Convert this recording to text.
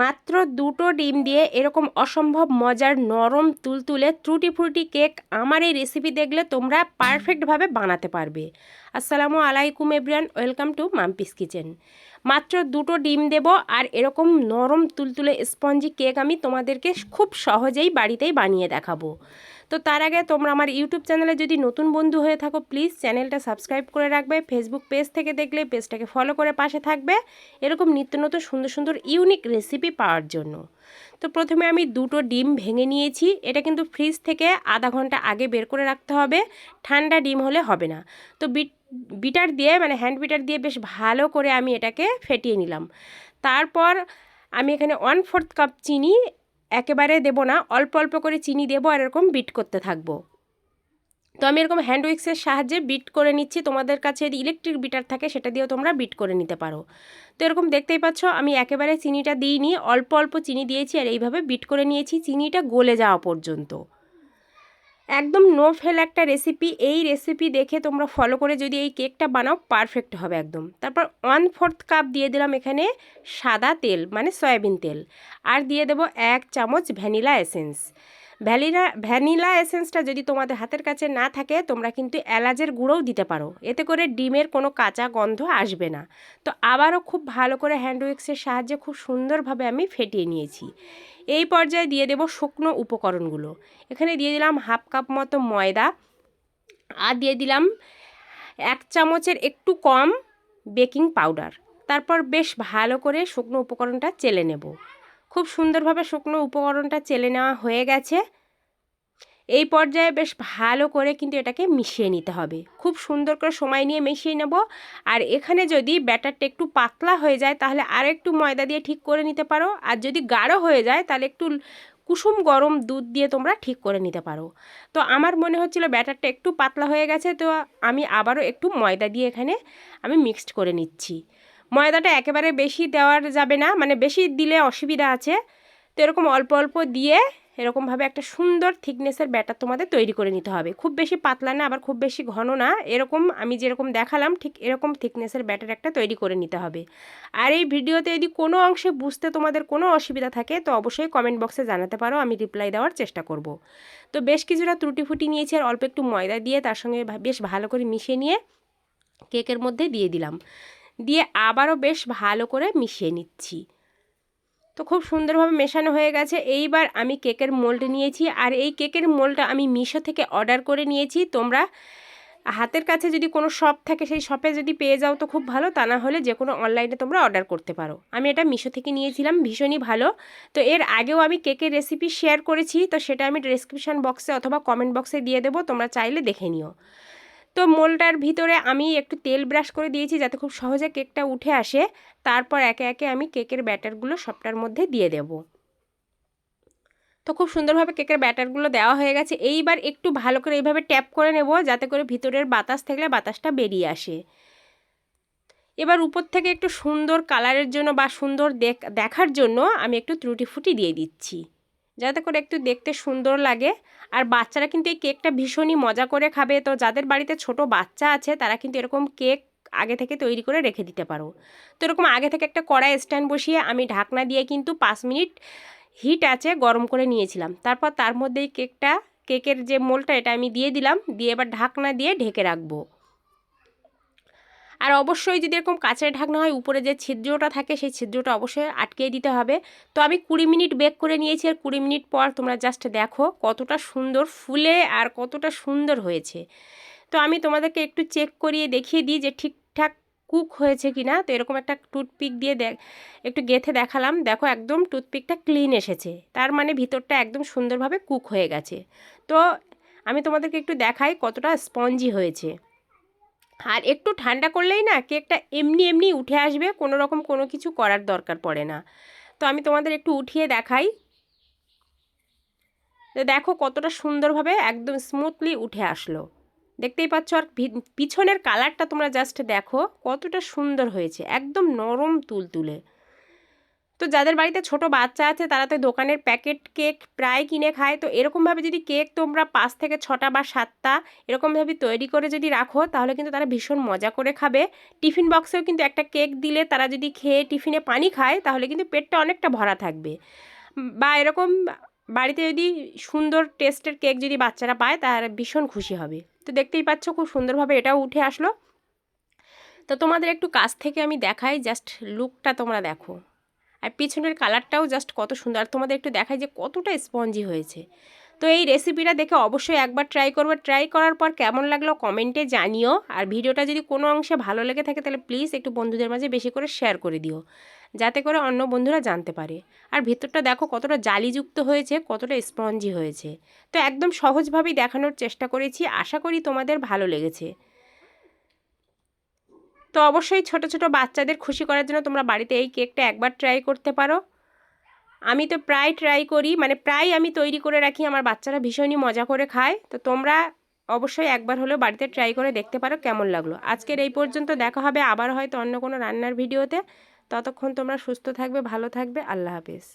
মাত্র দুটো ডিম দিয়ে এরকম অসম্ভব মজার নরম তুলতুলে ত্রুটি ফ্রুটি কেক আমার এই রেসিপি দেখলে তোমরা পারফেক্টভাবে বানাতে পারবে। আসসালামু আলাইকুম everyone welcome to Mampi's kitchen. মাত্র দুটো ডিম দেব আর এরকম নরম তুলতুলে স্পঞ্জি কেক আমি তোমাদেরকে খুব সহজেই বাড়িতেই বানিয়ে দেখাবো। তো তার আগে তোমরা আমার ইউটিউব চ্যানেলে যদি নতুন বন্ধু হয়ে থাকো, প্লিজ চ্যানেলটা সাবস্ক্রাইব করে রাখবে। ফেসবুক পেজ থেকে দেখলে পেজটাকে ফলো করে পাশে থাকবে। এরকম নিত্য নতুন সুন্দর সুন্দর ইউনিক রেসিপি পাওয়ার জন্য। তো প্রথমে আমি দুটো ডিম ভেঙে নিয়েছি। এটা কিন্তু ফ্রিজ থেকে আধা ঘণ্টা আগে বের করে রাখতে হবে। ঠান্ডা ডিম হলে হবে না। তো বিট, বিটার দিয়ে মানে হ্যান্ড বিটার দিয়ে বেশ ভালো করে আমি এটাকে ফেটিয়ে নিলাম। তারপর আমি এখানে ওয়ান ফোর্থ কাপ চিনি একেবারে দেব না। অল্প অল্প করে চিনি দেবো আর এরকম বিট করতে থাকব। তো আমি এরকম হ্যান্ড উইক্সের সাহায্যে বিট করে নিচ্ছি। তোমাদের কাছে যদি ইলেকট্রিক বিটার থাকে, সেটা দিয়েও তোমরা বিট করে নিতে পারো। তো এরকম দেখতেই পাচ্ছ, আমি একেবারে চিনিটা দিইনি, অল্প অল্প চিনি দিয়েছি আর এইভাবে বিট করে নিয়েছি। চিনিটা গলে যাওয়া পর্যন্ত। একদম নো ফেল একটা রেসিপি এই রেসিপি দেখে তোমরা ফলো করে যদি এই কেকটা বানাও পারফেক্ট হবে একদম। তারপর ওয়ান ফোর্থ কাপ দিয়ে দিলাম এখানে সাদা তেল মানে সয়াবিন তেল। আর দিয়ে দেবো এক চামচ ভ্যানিলা এসেন্স ভ্যানিলা ভ্যানিলা এসেন্সটা যদি তোমাদের হাতের কাছে না থাকে, তোমরা কিন্তু এলাচের গুঁড়োও দিতে পারো। এতে করে ডিমের কোনো কাঁচা গন্ধ আসবে না। তো আবারও খুব ভালো করে হ্যান্ড উইক্সের সাহায্যে খুব সুন্দরভাবে আমি ফেটিয়ে নিয়েছি। এই পর্যায়ে দিয়ে দেব শুকনো উপকরণগুলো। এখানে দিয়ে দিলাম হাফ কাপ মতো ময়দা আর দিয়ে দিলাম এক চামচের একটু কম বেকিং পাউডার। তারপর বেশ ভালো করে শুকনো উপকরণটা চেলে নেব। খুব সুন্দরভাবে শুকনো উপকরণটা চেলে নেওয়া হয়ে গেছে। এই পর্যায়ে বেশ ভালো করে কিন্তু এটাকে মিশিয়ে নিতে হবে। খুব সুন্দর করে সময় নিয়ে মিশিয়ে নেব। আর এখানে যদি ব্যাটারটা একটু পাতলা হয়ে যায়, তাহলে আর একটু ময়দা দিয়ে ঠিক করে নিতে পারো। আর যদি গাঢ় হয়ে যায়, তাহলে একটু কুসুম গরম দুধ দিয়ে তোমরা ঠিক করে নিতে পারো। তো আমার মনে হচ্ছিল ব্যাটারটা একটু পাতলা হয়ে গেছে, তো আমি আবারও একটু ময়দা দিয়ে এখানে আমি মিক্সড করে নিচ্ছি। ময়দাটা একেবারে বেশি দেওয়ার যাবে না মানে বেশি দিলে অসুবিধা আছে। তো এরকম অল্প অল্প দিয়ে এরকমভাবে একটা সুন্দর থিকনেসের ব্যাটার তোমাদের তৈরি করে নিতে হবে। খুব বেশি পাতলা না, আবার খুব বেশি ঘন না, এরকম আমি যেরকম দেখালাম, ঠিক এরকম থিকনেসের ব্যাটার একটা তৈরি করে নিতে হবে। আর এই ভিডিওতে যদি কোনো অংশে বুঝতে তোমাদের কোনো অসুবিধা থাকে, তো অবশ্যই কমেন্ট বক্সে জানাতে পারো, আমি রিপ্লাই দেওয়ার চেষ্টা করব। তো বেশ কিছুটা ত্রুটি ফুটি নিয়েছি, আর অল্প একটু ময়দা দিয়ে তার সঙ্গে বেশ ভালো করে মিশিয়ে নিয়ে কেকের মধ্যে দিয়ে দিলাম। দিয়ে আবারও বেশ ভালো করে মিশিয়ে নিচ্ছি। তো খুব সুন্দরভাবে মেশানো হয়ে গেছে। এইবার আমি কেকের মোল্ড নিয়েছি আর এই কেকের মোল্ডটা আমি মিশো থেকে অর্ডার করে নিয়েছি। তোমরা হাতের কাছে যদি কোনো শপ থাকে, সেই শপে যদি পেয়ে যাও তো খুব ভালো। তা না হলে যে কোনো অনলাইনে তোমরা অর্ডার করতে পারো। আমি এটা মিশো থেকে নিয়েছিলাম, ভীষণই ভালো। তো এর আগেও আমি কেকের রেসিপি শেয়ার করেছি। তো সেটা আমি ডিসক্রিপশান বক্সে অথবা কমেন্ট বক্সে দিয়ে দেবো। তোমরা চাইলে দেখে নিও। তো মোলটার ভিতরে আমি একটু তেল ব্রাশ করে দিয়েছি যাতে খুব সহজে কেকটা উঠে আসে। তারপর একে একে আমি কেকের ব্যাটারগুলো সবটার মধ্যে দিয়ে দেব। তো খুব সুন্দরভাবে কেকের ব্যাটারগুলো দেওয়া হয়ে গেছে। এইবার একটু ভালো করে এইভাবে ট্যাপ করে নেব যাতে করে ভিতরের বাতাস থাকলে বাতাসটা বেরিয়ে আসে। এবার উপর থেকে একটু সুন্দর কালারের জন্য বা সুন্দর দেখার জন্য আমি একটু ত্রুটি ফুটি দিয়ে দিচ্ছি। যাতে করে একটু দেখতে সুন্দর লাগে। আর বাচ্চারা কিন্তু এই কেকটা ভীষণই মজা করে খাবে। তো যাদের বাড়িতে ছোট বাচ্চা আছে, তারা কিন্তু এরকম কেক আগে থেকে তৈরি করে রেখে দিতে পারো। তো এরকম আগে থেকে একটা কড়াই স্ট্যান্ড বসিয়ে আমি ঢাকনা দিয়ে কিন্তু পাঁচ মিনিট হিট আছে গরম করে নিয়েছিলাম। তারপর তার মধ্যেই কেকটা, কেকের যে মোলটা, এটা আমি দিয়ে দিলাম। দিয়ে এবার ঢাকনা দিয়ে ঢেকে রাখব। আর অবশ্যই যদি এরকম কাঁচের ঢাকনা হয়, উপরে যে ছিদ্রটা থাকে, সেই ছিদ্রটা অবশ্যই আটকে দিতে হবে। তো আমি কুড়ি মিনিট বেক করে নিয়েছি আর কুড়ি মিনিট পর তোমরা জাস্ট দেখো কতটা সুন্দর ফুলে আর কতটা সুন্দর হয়েছে। তো আমি তোমাদেরকে একটু চেক করিয়ে দেখিয়ে দিই যে ঠিকঠাক কুক হয়েছে কি না তো এরকম একটা টুথপিক দিয়ে দেখ, একটু গেথে দেখালাম। দেখো একদম টুথপিকটা ক্লিন এসেছে। তার মানে ভিতরটা একদম সুন্দরভাবে কুক হয়ে গেছে। তো আমি তোমাদেরকে একটু দেখাই কতটা স্পঞ্জি হয়েছে। আর একটু ঠান্ডা করলেই না কেকটা এমনি এমনি উঠে আসবে, কোনো রকম কোনো কিছু করার দরকার পড়ে না। তো আমি তোমাদের একটু উঠিয়ে দেখাই। তো দেখো কতটা সুন্দরভাবে একদম স্মুথলি উঠে আসলো। দেখতেই পাচ্ছ আর পিছনের কালারটা তোমরা জাস্ট দেখো, কতটা সুন্দর হয়েছে, একদম নরম তুলতুলে। তো যাদের বাড়িতে ছোট বাচ্চা আছে, তারা তো দোকানের প্যাকেট কেক প্রায় কিনে খায়। তো এরকমভাবে যদি কেক তোমরা পাঁচ থেকে ছটা বা সাতটা এরকমভাবে তৈরি করে যদি রাখো, তাহলে কিন্তু তারা ভীষণ মজা করে খাবে। টিফিন বক্সেও কিন্তু একটা কেক দিলে তারা যদি খেয়ে টিফিনে পানি খায়, তাহলে কিন্তু পেটটা অনেকটা ভরা থাকবে। বা এরকম বাড়িতে যদি সুন্দর টেস্টের কেক যদি বাচ্চারা পায়, তারা ভীষণ খুশি হবে। তো দেখতেই পাচ্ছ খুব সুন্দরভাবে এটাও উঠে আসলো। তো তোমাদের একটু কাছ থেকে আমি দেখাই জাস্ট লুকটা তোমরা দেখো। আর পিছনের কালারটাও জাস্ট কত সুন্দর। তোমাদের একটু দেখাই যে কতটা স্পঞ্জি হয়েছে। তো এই রেসিপিটা দেখে অবশ্যই একবার ট্রাই করবে। ট্রাই করার পর কেমন লাগল কমেন্টে জানিও। আর ভিডিওটা যদি কোনো অংশে ভালো লেগে থাকে তাহলে প্লিজ একটু বন্ধুদের মাঝে বেশি করে শেয়ার করে দিও। যাতে করে অন্য বন্ধুরা জানতে পারে। আর ভেতরটা দেখো কতটা জালিযুক্ত হয়েছে, কতটা স্পঞ্জি হয়েছে। তো একদম সহজভাবেই দেখানোর চেষ্টা করেছি। আশা করি তোমাদের ভালো লেগেছে। তো অবশ্যই ছোট ছোট বাচ্চাদের খুশি করার জন্য তোমরা বাড়িতে এই কেকটা একবার ট্রাই করতে পারো। আমি তো প্রায় ট্রাই করি মানে প্রায় আমি তৈরি করে রাখি, আমার বাচ্চারা ভীষণই মজা করে খায়। তো তোমরা অবশ্যই একবার হলেও বাড়িতে ট্রাই করে দেখতে পারো কেমন লাগল। আজকের এই পর্যন্ত দেখা হবে আবার হয়তো অন্য কোনো রান্নার ভিডিওতে ততক্ষণ তোমরা সুস্থ থাকবে, ভালো থাকবে, আল্লাহ হাফিজ।